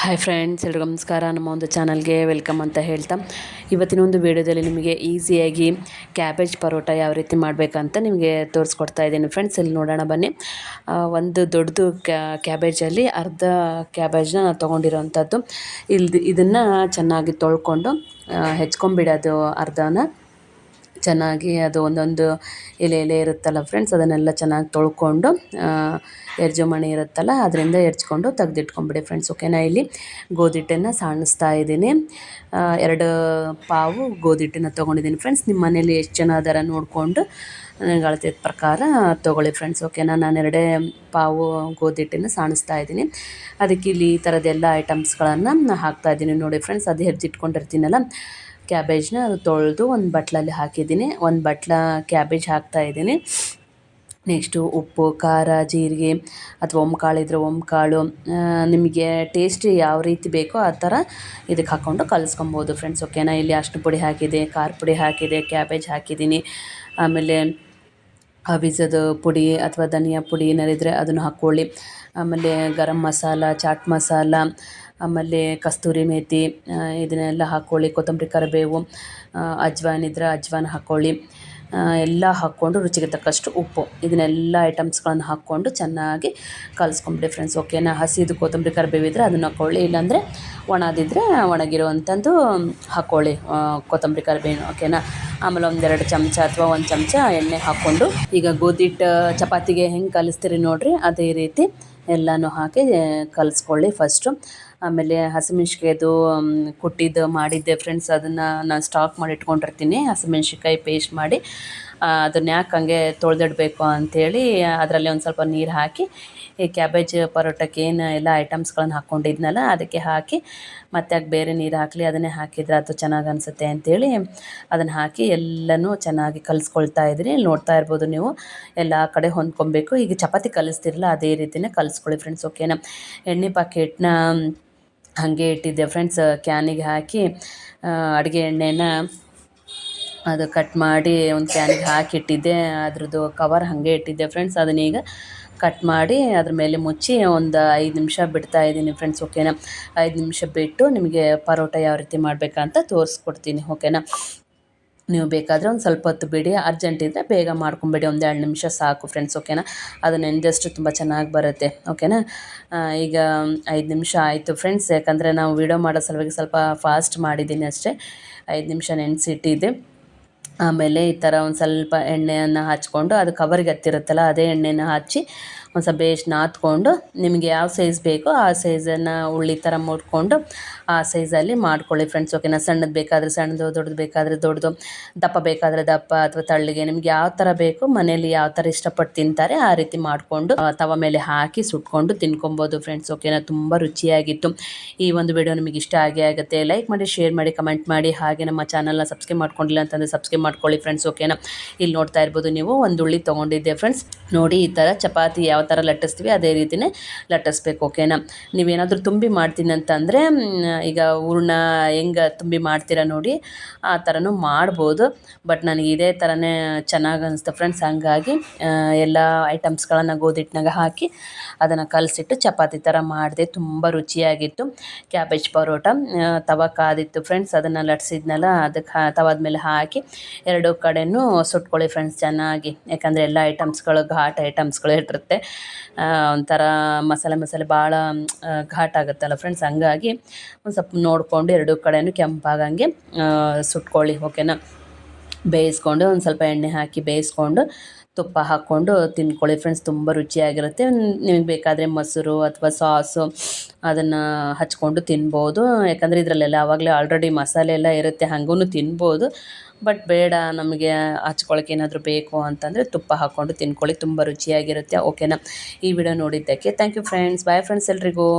Hi friends ಎಲ್ರಿಗೂ ನಮಸ್ಕಾರ. ನಮ್ಮ ಒಂದು ಚಾನಲ್ಗೆ ವೆಲ್ಕಮ್ ಅಂತ ಹೇಳ್ತಾ, ಇವತ್ತಿನ ಒಂದು ವೀಡಿಯೋದಲ್ಲಿ ನಿಮಗೆ ಈಸಿಯಾಗಿ ಕ್ಯಾಬೇಜ್ ಪರೋಟ ಯಾವ ರೀತಿ ಮಾಡಬೇಕಂತ ನಿಮಗೆ ತೋರಿಸ್ಕೊಡ್ತಾ ಇದ್ದೀನಿ ಫ್ರೆಂಡ್ಸ್ ಇಲ್ಲಿ ನೋಡೋಣ ಬನ್ನಿ. ಒಂದು ದೊಡ್ಡದು ಕ್ಯಾಬೇಜಲ್ಲಿ ಅರ್ಧ ಕ್ಯಾಬೇಜ್ನ ನಾನು ತೊಗೊಂಡಿರೋವಂಥದ್ದು ಇಲ್ಲಿ ಇದನ್ನು ಚೆನ್ನಾಗಿ ತೊಳ್ಕೊಂಡು ಹೆಚ್ಕೊಂಬಿಡೋದು ಅರ್ಧನ. ಚೆನ್ನಾಗಿ ಅದು ಒಂದೊಂದು ಎಲೆ ಎಲೆ ಇರುತ್ತಲ್ಲ ಫ್ರೆಂಡ್ಸ್ ಅದನ್ನೆಲ್ಲ ಚೆನ್ನಾಗಿ ತೊಳ್ಕೊಂಡು ಎರ್ಜು ಮಣಿ ಇರುತ್ತಲ್ಲ ಅದರಿಂದ ಎರ್ಚ್ಕೊಂಡು ತೆಗ್ದಿಟ್ಕೊಂಬಿಡಿ ಫ್ರೆಂಡ್ಸ್ ಓಕೆನಾ ಇಲ್ಲಿ ಗೋಧಿಟ್ಟನ್ನು ಸಾಣಿಸ್ತಾ ಇದ್ದೀನಿ. ಎರಡು ಪಾವು ಗೋಧಿಟ್ಟನ್ನು ತೊಗೊಂಡಿದ್ದೀನಿ ಫ್ರೆಂಡ್ಸ್ ನಿಮ್ಮ ಮನೇಲಿ ಎಷ್ಟು ಜನ ಅದರ ನೋಡಿಕೊಂಡು ನನಗೆ ಅಳತೆ ಪ್ರಕಾರ ತೊಗೊಳ್ಳಿ ಫ್ರೆಂಡ್ಸ್ ಓಕೆನಾ ನಾನು ಎರಡೇ ಪಾವು ಗೋಧಿಟ್ಟನ್ನು ಸಾಣಿಸ್ತಾ ಇದ್ದೀನಿ. ಅದಕ್ಕೆ ಇಲ್ಲಿ ಈ ಥರದ್ದೆಲ್ಲ ಐಟಮ್ಸ್ಗಳನ್ನು ಹಾಕ್ತಾ ಇದ್ದೀನಿ ನೋಡಿ ಫ್ರೆಂಡ್ಸ್ ಅದು ಹೆರ್ಜಿಟ್ಕೊಂಡಿರ್ತೀನಲ್ಲ. ಕ್ಯಾಬೇಜ್ನ ತೊಳೆದು ಒಂದು ಬಟ್ಲಲ್ಲಿ ಹಾಕಿದ್ದೀನಿ. ಒಂದು ಬಟ್ಲ ಕ್ಯಾಬೇಜ್ ಹಾಕ್ತಾ ಇದ್ದೀನಿ. ನೆಕ್ಸ್ಟು ಉಪ್ಪು, ಖಾರ, ಜೀರಿಗೆ ಅಥವಾ ಕಾಳು ಇದ್ದರೆ ಕಾಳು ನಿಮಗೆ ಟೇಸ್ಟ್ ಯಾವ ರೀತಿ ಬೇಕೋ ಆ ಥರ ಇದಕ್ಕೆ ಹಾಕ್ಕೊಂಡು ಕಲಿಸ್ಕೊಬೋದು ಫ್ರೆಂಡ್ಸ್, ಓಕೆನಾ? ಇಲ್ಲಿ ಅಷ್ಟು ಪುಡಿ ಹಾಕಿದೆ, ಖಾರ ಪುಡಿ ಹಾಕಿದೆ, ಕ್ಯಾಬೇಜ್ ಹಾಕಿದ್ದೀನಿ. ಆಮೇಲೆ ಅವಿಸದ ಪುಡಿ ಅಥವಾ ಧನಿಯಾ ಪುಡಿ ಏನಾರಿದ್ರೆ ಅದನ್ನು ಹಾಕ್ಕೊಳ್ಳಿ. ಆಮೇಲೆ ಗರಂ ಮಸಾಲ, ಚಾಟ್ ಮಸಾಲ ಆಮೇಲೆ ಕಸ್ತೂರಿ ಮೇಥಿ ಇದನ್ನೆಲ್ಲ ಹಾಕ್ಕೊಳ್ಳಿ ಕೊತ್ತಂಬರಿ ಕರಿಬೇವು ಅಜ್ವಾನ್ ಇದ್ದರೆ ಅಜ್ವಾನ್ ಹಾಕ್ಕೊಳ್ಳಿ ಎಲ್ಲ ಹಾಕ್ಕೊಂಡು ರುಚಿಗೆ ತಕ್ಕಷ್ಟು ಉಪ್ಪು. ಇದನ್ನೆಲ್ಲ ಐಟಮ್ಸ್ಗಳನ್ನು ಹಾಕ್ಕೊಂಡು ಚೆನ್ನಾಗಿ ಕಲಿಸ್ಕೊಂಬಿಡಿ ಫ್ರೆಂಡ್ಸ್ ಓಕೆನಾ ಹಸಿದು ಕೊತ್ತಂಬರಿ ಕರಿಬೇವು ಇದ್ದರೆ ಅದನ್ನು ಹಾಕ್ಕೊಳ್ಳಿ ಇಲ್ಲಾಂದರೆ ಒಣದಿದ್ದರೆ ಒಣಗಿರುವಂಥದ್ದು ಹಾಕ್ಕೊಳ್ಳಿ ಕೊತ್ತಂಬರಿ ಕರಿಬೇವು ಓಕೆನಾ ಆಮೇಲೆ ಒಂದೆರಡು ಚಮಚ ಅಥವಾ ಒಂದು ಚಮಚ ಎಣ್ಣೆ ಹಾಕ್ಕೊಂಡು, ಈಗ ಗೋಧಿ ಹಿಟ್ಟು ಚಪಾತಿಗೆ ಹೆಂಗೆ ಕಲಿಸ್ತೀರಿ ನೋಡಿರಿ, ಅದೇ ರೀತಿ ಎಲ್ಲನೂ ಹಾಕಿ ಕಲಿಸ್ಕೊಳ್ಳಿ ಫಸ್ಟು ಆಮೇಲೆ ಹಸಿಮೆಣ್ಸಿಕಾಯ್ದು ಕುಟ್ಟಿದ್ದು ಮಾಡಿದ್ದೆ ಫ್ರೆಂಡ್ಸ್ ಅದನ್ನು ನಾನು ಸ್ಟಾಕ್ ಮಾಡಿ ಇಟ್ಕೊಂಡಿರ್ತೀನಿ ಹಸಿಮೆಣ್ಸಿಕಾಯಿ ಪೇಸ್ಟ್ ಮಾಡಿ ಅದನ್ನ ಯಾಕೆ ಹಂಗೆ ತೊಳೆದಿಡಬೇಕು ಅಂಥೇಳಿ ಅದರಲ್ಲಿ ಒಂದು ಸ್ವಲ್ಪ ನೀರು ಹಾಕಿ, ಈ ಕ್ಯಾಬೇಜ್ ಪರೋಟಕ್ಕೆ ಏನು ಎಲ್ಲ ಐಟಮ್ಸ್ಗಳನ್ನು ಹಾಕ್ಕೊಂಡಿದ್ನಲ್ಲ ಅದಕ್ಕೆ ಹಾಕಿ, ಮತ್ತೆ ಯಾಕೆ ಬೇರೆ ನೀರು ಹಾಕಲಿ, ಅದನ್ನೇ ಹಾಕಿದ್ರೆ ಅದು ಚೆನ್ನಾಗಿ ಅನಿಸುತ್ತೆ ಅಂಥೇಳಿ ಅದನ್ನು ಹಾಕಿ ಎಲ್ಲನೂ ಚೆನ್ನಾಗಿ ಕಲಿಸ್ಕೊಳ್ತಾ ಇದ್ದೀನಿ ನೋಡ್ತಾ ಇರ್ಬೋದು ನೀವು, ಎಲ್ಲ ಕಡೆ ಹೊಂದ್ಕೊಬೇಕು. ಈಗ ಚಪಾತಿ ಕಲಿಸ್ತಿರಲ್ಲ ಅದೇ ರೀತಿಯೇ ಕಲಿಸ್ಕೊಳ್ಳಿ ಫ್ರೆಂಡ್ಸ್ ಓಕೆನಾ ಎಣ್ಣೆ ಪಾಕೆಟ್ನ ಹಾಗೆ ಇಟ್ಟಿದ್ದೆ ಫ್ರೆಂಡ್ಸ್ ಕ್ಯಾನಿಗೆ ಹಾಕಿ ಅಡುಗೆ ಎಣ್ಣೆನ ಅದು ಕಟ್ ಮಾಡಿ ಒಂದು ಕ್ಯಾನಿಗೆ ಹಾಕಿಟ್ಟಿದ್ದೆ. ಅದ್ರದ್ದು ಕವರ್ ಹಾಗೆ ಇಟ್ಟಿದ್ದೆ ಫ್ರೆಂಡ್ಸ್ ಅದನ್ನೀಗ ಕಟ್ ಮಾಡಿ ಅದ್ರ ಮೇಲೆ ಮುಚ್ಚಿ ಒಂದು ಐದು ನಿಮಿಷ ಬಿಡ್ತಾ ಇದ್ದೀನಿ ಫ್ರೆಂಡ್ಸ್ ಓಕೆನಾ ಐದು ನಿಮಿಷ ಬಿಟ್ಟು ನಿಮಗೆ ಪರೋಟ ಯಾವ ರೀತಿ ಮಾಡಬೇಕಂತ ತೋರಿಸ್ಕೊಡ್ತೀನಿ ಓಕೆನಾ ನೀವು ಬೇಕಾದರೆ ಒಂದು ಸ್ವಲ್ಪ ಹೊತ್ತು ಬಿಡಿ. ಅರ್ಜೆಂಟ್ ಇದ್ದರೆ ಬೇಗ ಮಾಡ್ಕೊಂಬಿಡಿ. ಒಂದು ಎರಡು ನಿಮಿಷ ಸಾಕು ಫ್ರೆಂಡ್ಸ್ ಓಕೆನಾ ಅದು ನೆನೆದಷ್ಟು ತುಂಬ ಚೆನ್ನಾಗಿ ಬರುತ್ತೆ ಓಕೆನಾ ಈಗ ಐದು ನಿಮಿಷ ಆಯಿತು ಫ್ರೆಂಡ್ಸ್ ಯಾಕಂದರೆ ನಾವು ವೀಡಿಯೋ ಮಾಡೋ ಸಲುವಾಗಿ ಸ್ವಲ್ಪ ಫಾಸ್ಟ್ ಮಾಡಿದ್ದೀನಿ ಅಷ್ಟೇ. ಐದು ನಿಮಿಷ ನೆನೆಸಿಟ್ಟಿದ್ದೆ. ಆಮೇಲೆ ಈ ಥರ ಒಂದು ಸ್ವಲ್ಪ ಎಣ್ಣೆಯನ್ನು ಹಚ್ಕೊಂಡು ಅದು ಕವರ್ಗೆ ಹತ್ತಿರುತ್ತಲ್ಲ ಅದೇ ಎಣ್ಣೆನ ಹಚ್ಚಿ ಒಂದು ಸ್ವಲ್ಪ ನಾದ್ಕೊಂಡು ನಿಮಗೆ ಯಾವ ಸೈಜ್ ಬೇಕೋ ಆ ಸೈಜನ್ನು ಉಳ್ಳಿ ಥರ ಮುಟ್ಕೊಂಡು ಆ ಸೈಜಲ್ಲಿ ಮಾಡ್ಕೊಳ್ಳಿ ಫ್ರೆಂಡ್ಸ್ ಓಕೆನಾ ಸಣ್ಣದು ಬೇಕಾದರೆ ಸಣ್ಣದು, ದೊಡ್ಡದು ಬೇಕಾದರೆ ದೊಡ್ಡದು, ದಪ್ಪ ಬೇಕಾದರೆ ದಪ್ಪ ಅಥವಾ ತಳ್ಳಿಗೆ ನಿಮ್ಗೆ ಯಾವ ಥರ ಬೇಕು ಮನೇಲಿ ಯಾವ ಥರ ಇಷ್ಟಪಟ್ಟು ತಿಂತಾರೆ ಆ ರೀತಿ ಮಾಡಿಕೊಂಡು ತವ ಮೇಲೆ ಹಾಕಿ ಸುಟ್ಕೊಂಡು ತಿನ್ಕೊಬೋದು ಫ್ರೆಂಡ್ಸ್ ಓಕೆನಾ ತುಂಬ ರುಚಿಯಾಗಿತ್ತು. ಈ ಒಂದು ವಿಡಿಯೋ ನಿಮಗೆ ಇಷ್ಟ ಆಗೇ ಆಗುತ್ತೆ ಲೈಕ್ ಮಾಡಿ ಶೇರ್ ಮಾಡಿ ಕಮೆಂಟ್ ಮಾಡಿ, ಹಾಗೆ ನಮ್ಮ ಚಾನಲ್ನ ಸಬ್ಸ್ಕ್ರೈಬ್ ಮಾಡ್ಕೊಂಡಿಲ್ಲ ಅಂತಂದರೆ ಸಬ್ಸ್ಕ್ರೈಬ್ ಮಾಡ್ಕೊಳ್ಳಿ ಫ್ರೆಂಡ್ಸ್ ಓಕೆನಾ ಇಲ್ಲಿ ನೋಡ್ತಾ ಇರ್ಬೋದು ನೀವು ಒಂದು ಉಳ್ಳಿ ತೊಗೊಂಡಿದ್ದೆ ಫ್ರೆಂಡ್ಸ್ ನೋಡಿ ಈ ಥರ ಚಪಾತಿ ಯಾವ ಥರ ಲಟ್ಟಿಸ್ತೀವಿ, ಅದೇ ರೀತಿಯೇ ಲಟ್ಟಿಸ್ಬೇಕು ಓಕೆನಾ ನೀವೇನಾದರೂ ತುಂಬಿ ಮಾಡ್ತೀನಿ ಅಂತಂದರೆ ಈಗ ಹೂರ್ಣ ಹೆಂಗೆ ತುಂಬಿ ಮಾಡ್ತೀರಾ ನೋಡಿ, ಆ ಥರನೂ ಮಾಡ್ಬೋದು. ಬಟ್ ನನಗೆ ಇದೇ ಥರನೇ ಚೆನ್ನಾಗಿ ಅನಿಸ್ತು ಫ್ರೆಂಡ್ಸ್ ಹಂಗಾಗಿ ಎಲ್ಲ ಐಟಮ್ಸ್ಗಳನ್ನು ಗೋಧಿ ಹಿಟ್ನಾಗ ಹಾಕಿ, ಅದನ್ನು ಕಲಸಿಟ್ಟು ಚಪಾತಿ ಥರ ಮಾಡಿದೆ, ತುಂಬ ರುಚಿಯಾಗಿತ್ತು. ಕ್ಯಾಬೇಜ್ ಪರೋಟ ತವ ಕಾದಿತ್ತು ಫ್ರೆಂಡ್ಸ್ ಅದನ್ನು ಲಟ್ಸಿದ್ನಲ್ಲ ಅದಕ್ಕೆ ತವಾದ ಮೇಲೆ ಹಾಕಿ, ಎರಡು ಕಡೆಯೂ ಸುಟ್ಕೊಳ್ಳಿ ಫ್ರೆಂಡ್ಸ್ ಚೆನ್ನಾಗಿ. ಯಾಕಂದರೆ ಎಲ್ಲ ಐಟಮ್ಸ್ಗಳು ಘಾಟ್ ಐಟಮ್ಸ್ಗಳು ಇಟ್ಟಿರುತ್ತೆ ಒಂಥರ ಮಸಾಲೆ ಮಸಾಲೆ ಭಾಳ ಘಾಟ್ ಆಗುತ್ತಲ್ಲ ಫ್ರೆಂಡ್ಸ್ ಹಂಗಾಗಿ ಒಂದು ಸ್ವಲ್ಪ ನೋಡಿಕೊಂಡು ಎರಡೂ ಕಡೆಯೂ ಕೆಂಪಾಗಂಗೆ ಸುಟ್ಕೊಳ್ಳಿ ಓಕೆನಾ ಬೇಯಿಸ್ಕೊಂಡು ಒಂದು ಸ್ವಲ್ಪ ಎಣ್ಣೆ ಹಾಕಿ ಬೇಯಿಸ್ಕೊಂಡು ತುಪ್ಪ ಹಾಕ್ಕೊಂಡು ತಿನ್ಕೊಳ್ಳಿ ಫ್ರೆಂಡ್ಸ್ ತುಂಬ ರುಚಿಯಾಗಿರುತ್ತೆ. ನಿಮಗೆ ಬೇಕಾದರೆ ಮೊಸರು ಅಥವಾ ಸಾಸು ಅದನ್ನು ಹಚ್ಕೊಂಡು ತಿನ್ಬೋದು. ಯಾಕಂದರೆ ಇದರಲ್ಲೆಲ್ಲ ಆವಾಗಲೇ ಆಲ್ರೆಡಿ ಮಸಾಲೆ ಎಲ್ಲ ಇರುತ್ತೆ ಹಾಗೂ ತಿನ್ಬೋದು. ಬಟ್ ಬೇಡ, ನಮಗೆ ಹಚ್ಕೊಳಕ್ಕೆ ಏನಾದರೂ ಬೇಕು ಅಂತಂದರೆ ತುಪ್ಪ ಹಾಕ್ಕೊಂಡು ತಿನ್ಕೊಳ್ಳಿ, ತುಂಬ ರುಚಿಯಾಗಿರುತ್ತೆ. ಓಕೆನಾ ಈ ವಿಡಿಯೋ ನೋಡಿದ್ದಕ್ಕೆ thank you friends bye friends ಎಲ್ರಿಗೂ.